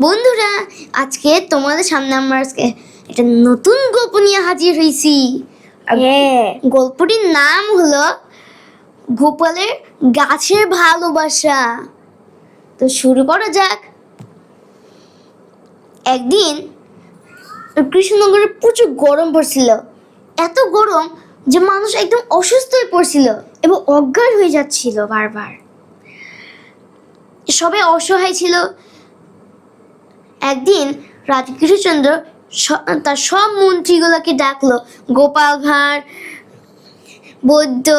বন্ধুরা আজকে তোমাদের সামনে আমরা আজকে একটা নতুন গল্প নিয়ে হাজির হয়েছি। হ্যাঁ গল্পটির নাম হলো গোপালের গাছের ভালোবাসা। তো শুরু করা যাক। একদিন কৃষ্ণনগরে প্রচুর গরম পড়ছিল। এত গরম যে মানুষ একদম অসুস্থ হয়ে পড়ছিল এবং অজ্ঞান হয়ে যাচ্ছিল বারবার। সবাই অসহায় ছিল। একদিন রাজা কৃষ্ণচন্দ্র স- তার সব মন্ত্রীগুলোকে ডাকলো গোপাল ভাঁড় বৈদ্য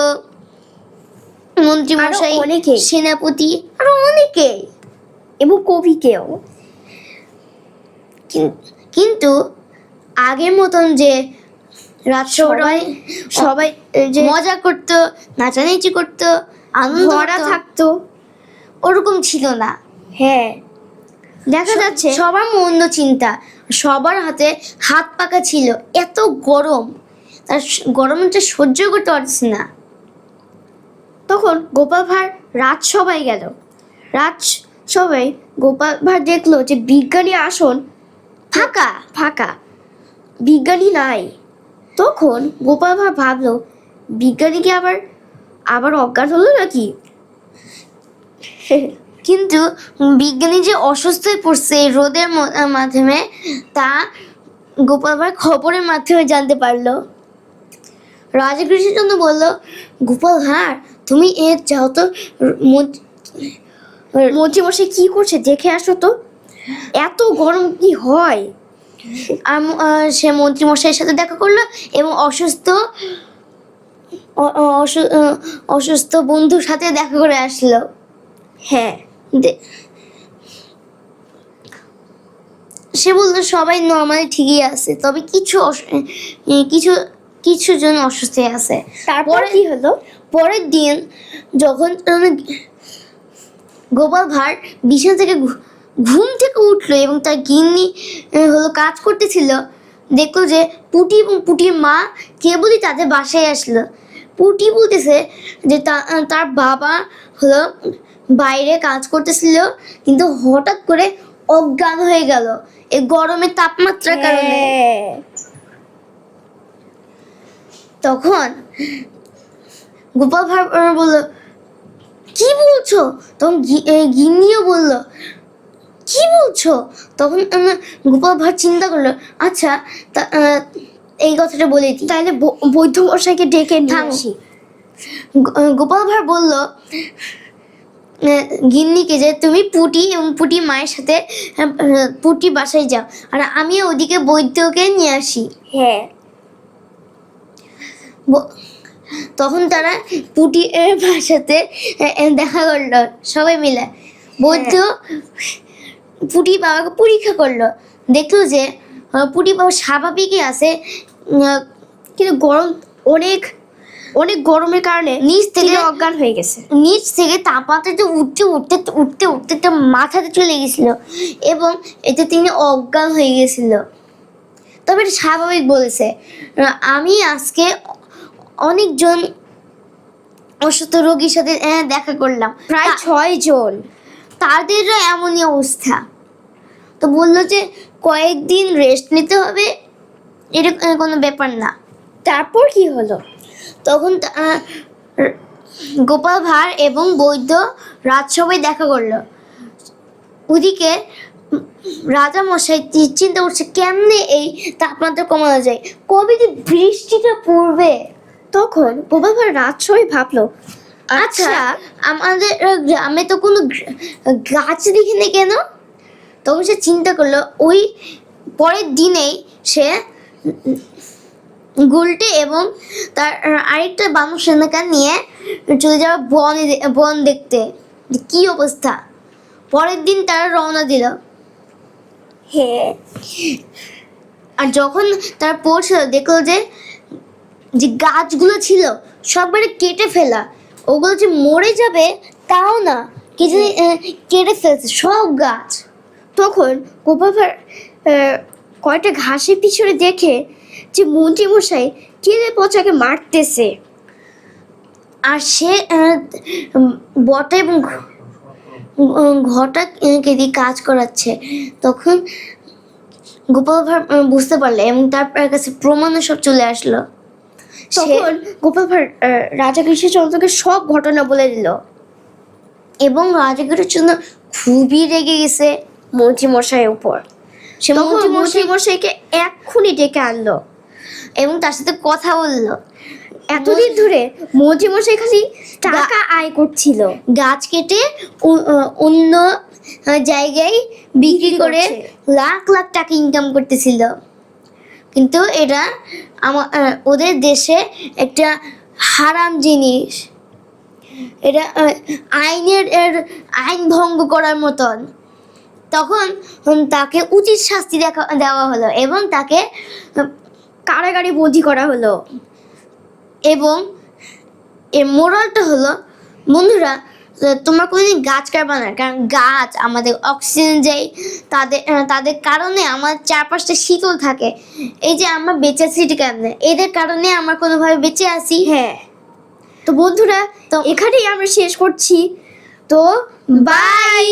মন্ত্রী মশাই অনেকে। সেনাপতি আরও অনেকে। এবং কবিকেও। কিন- কিন্তু আগের মতন যে রাজসভায় সবাই যে মজা করতো নাচানাচি করতো আনন্দ থাকতো। ওরকম ছিল না। হ্যাঁ। দেখা যাচ্ছে সবার মন্দ চিন্তা সবার হাতে হাত পাকা ছিল এত গরম। তার গরমটা সহ্য করতে পারছে না। তখন গোপাল ভাঁড় রাজসভায় গেল। রাজসভায় গোপাল ভাঁড় দেখল যে বিজ্ঞানী আসন ফাঁকা ফাঁকা। বিজ্ঞানী নাই। তখন গোপাল ভাঁড় ভাবলো বিজ্ঞানী কি আবার আবার অজ্ঞান হলো নাকি? কিন্তু বিজ্ঞানী যে অসুস্থ হয়ে পড়ছে এই রোদের মাধ্যমে, তা গোপাল ভাই খবরের মাধ্যমে জানতে পারল। রাজা কৃষ্ণচন্দ্র বলল, গোপাল ভাঁড়, তুমি এ যাও তো মন- মন্ত্রী মশাই কি করছে দেখে আসো তো। এত গরম কি হয়? সে মন্ত্রী মশাইয়ের সাথে দেখা করল এবং অসুস্থ অসুস্থ বন্ধুর সাথে দেখা করে আসলো। হ্যাঁ। সে বলল সবাই নর্মালি ঠিকই আছে তবে কিছু কিছু কিছু জন অসুস্থ আছে। তারপর কি হলো? পরের দিন যখন গোপাল ভাঁড় বিছানা থেকে ঘুম থেকে উঠল এবং তার গিন্নি হলো কাজ করতেছিল দেখল যে পুটি এবং পুটির মা কেবলই তাদের বাসায় আসলো। পুটি বলতেছে যে তার বাবা হলো বাইরে কাজ করতেছিল কিন্তু হঠাৎ করে অজ্ঞান হয়ে গেল। এই গরমের তাপমাত্রার কারণে। হ্যাঁ। তখন গোপাল ভাঁড় বলল কি বলছো? তখন গিন্নিও বলল কি বলছো? তখন গোপাল ভাঁড় চিন্তা করল আচ্ছা এই কথাটা বলে দিই। তাহলে ব- বৈদ্য মশাইকে ডেকে নিয়ে আসি। গোপাল ভাঁড় বলল গিন্নিকে যে তুমি পুটি এবং পুটি মায়ের সাথে আহ, আহ, পুটি বাসায় যাও। আর আমি ওদিকে বৈদ্যকে নিয়ে আসি। হ্যাঁ। তখন তারা পুটি বাসাতে দেখা করল সবাই মিলে। বৈদ্য পুটি বাবাকে পরীক্ষা করল। দেখল যে পুটি বাবা স্বাভাবিকই আছে কিন্তু গরম অনেক অনেক গরমের কারণে নিচ থেকে অজ্ঞান হয়ে গেছে। নিচ থেকে তাপমাত্রাটা উঠতে উঠতে উঠতে উঠতে মাথাতে চলে গেছিল এবং এতে তিনি অজ্ঞান হয়ে গেছিল। তবে এটা স্বাভাবিক বলেছে। আমি আজকে অনেকজন অসুস্থ রোগীর সাথে আহ, দেখা করলাম। প্রায় ছয় জন। তাদেরও এমনই অবস্থা। তো বলল যে কয়েকদিন রেস্ট নিতে হবে এটা কোনো ব্যাপার না। তারপর কি হলো? তখন গোপাল ভাঁড় এবং বৈদ্য রাজসভায় দেখা করল। ওদিকে রাজা মশাই চিন্তা করছে কেমনে এই তাপমাত্রা কমানো যায়? কবে যে বৃষ্টিটা পড়বে? তখন গোপাল ভাঁড় সবাই ভাবলো আচ্ছা আমাদের আহ, গ্রামে তো কোনো গাছ দেখিনি কেন? তখন সে চিন্তা করল ওই পরের দিনেই সে গুলটে এবং তার আরেকটা বানর সেনাকা নিয়ে চলে যাওয়া বন বন দেখতে। কি অবস্থা? পরের দিন তারা রওনা দিল। হ্যাঁ আর যখন তারা পৌঁছলো, দেখল যে যে গাছগুলো ছিল, সববারে কেটে ফেলা। ওগুলো যে মরে যাবে, তাও না। কি জানি কেটে ফেলছে সব গাছ। তখন গোপাল কয়টা ঘাসের পিছনে দেখে যে মন্ত্রী মশাই কেলে পচাকে মারতেছে। আর সে বটা এবং ঘ- উম, ঘরটা কে দিয়ে কাজ করাচ্ছে। তখন গোপাল ভাঁড় বুঝতে পারলে এবং তার কাছে প্রমাণও সব চলে আসলো। তখন গোপাল ভাঁড় রাজা কৃষ্ণচন্দ্রকে সব ঘটনা বলে দিল। এবং রাজাগুলোর জন্য খুবই রেগে গেছে মন্ত্রী মশাইয়ের উপর। সে মন্ত্রী মন্ত্রী মশাই মশাইকে এক্ষুনি ডেকে আনলো। এবং তার সাথে কথা বলল। এতদিন ধরে মন্ত্রী মশাই খালি টাকা আয় করছিল। গাছ কেটে অন্য জায়গায় বিক্রি করে লাখ লাখ টাকা ইনকাম করতেছিল। কিন্তু এটা আমার ওদের দেশে একটা হারাম জিনিস। এটা আইনের এর আইন ভঙ্গ করার মতন। তখন তাকে উচিত শাস্তি দেখা দেওয়া হলো এবং তাকে কারাগারে বন্দি করা হলো। এবং এর মোরালটা হলো বন্ধুরা তোমরা কোনোদিন গাছ কাটবা না কারণ গাছ আমাদের অক্সিজেন দেয় তাদের তাদের কারণে আমার চারপাশটা শীতল থাকে। এই যে আমরা বেঁচে আছি কেমনে এদের কারণে আমরা কোনোভাবে বেঁচে আছি। হ্যাঁ। তো বন্ধুরা তো এখানেই আমরা শেষ করছি। তো বাই